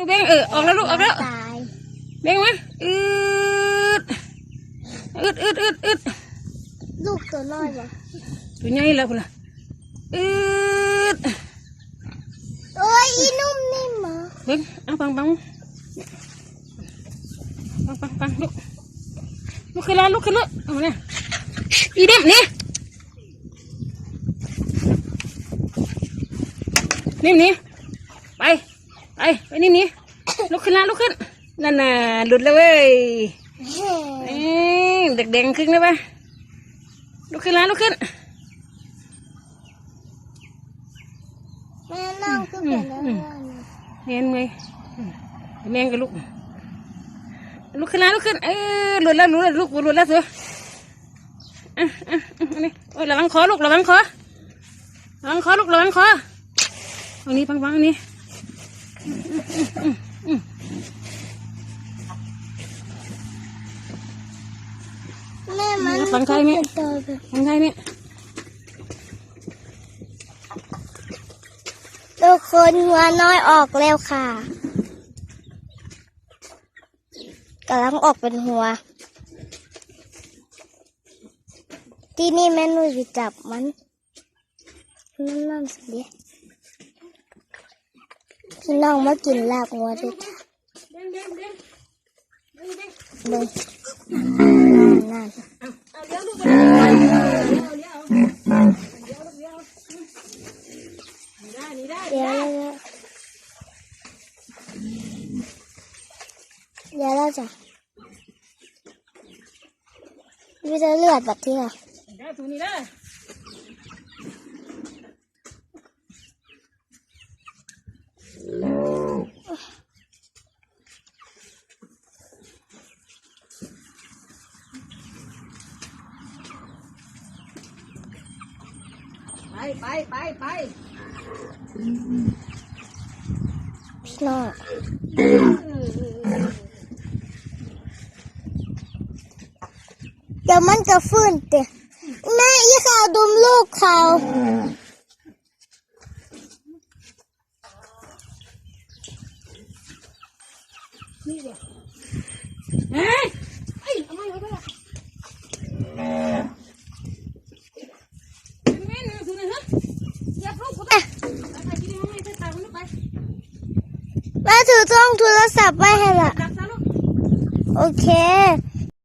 ลูกเบงเออออกแล้วลูกออกแล้ว ตายเบงมาอืดอืดอืดอืดอืดลูกตัวน้อยบ่ตัวใหญ่แล้วพุ่นล่ะอืดโอ้ยอีนุ่มนิ่มเหรอเบิ่งเอาปังปังปังปังปังลูกลูกขึ้นแล้วลูกขึ้นแล้วเอามาเนี่ยอีเด็มนี่นิ่มนี่ไป ไปไปนิ่นี่ลุกขึ้นแล้วลุกขึ้นนั่นน่ะหลุดแล้วเว้ยเอ้ยเด็กแดงขึ้นได้ปะลุกขึ้นแล้วลุกขึ้นแม่น้องก็เป็นแล้วนะเห็นไหมอืมแมงกับลูกลุกขึ้นแล้วลุกขึ้นเออหลุดแล้วหลุดแล้วลูกหลุดแล้วเสืออะอะอันนี้โอ้ยระวังคอลูกระวังคอระวังคอลูกระวังคอตรงนี้ปังปังอันนี้ แม่มันฟังใครเนี่ยเป็นตัวแบบฟังใครเนี่ยทุกคนหัวน้อยออกแล้วค่ะกำลังออกเป็นหัว ที่นี่แม่หนูจะจับมันนั่นนั่นสิเดีย พี่น้องมากินลาบงัวด้วยค่ะเบิ่งนั่นเดี๋ยวลูกไปเดี๋ยเดี๋ยวเดี๋ยวเราจะเดี๋ยวเราจะวิจะเลือดแบบที่เรา ได้ตัวนี้ได้ไปไปไปไปพี่น้องเดี๋ยวมันจะฟื้นเตะแม่อีข่าวดุมลูกเขาเฮ้ยเอ้ยเอามาเอามาเป็นแม่หนึ่งสูงเลยฮะเหยียบลูกกูไปไปไปกินให้ให้ตายมันไป แม่ถือจ้องโทรศัพท์ไว้ให้ละจับซะโอเค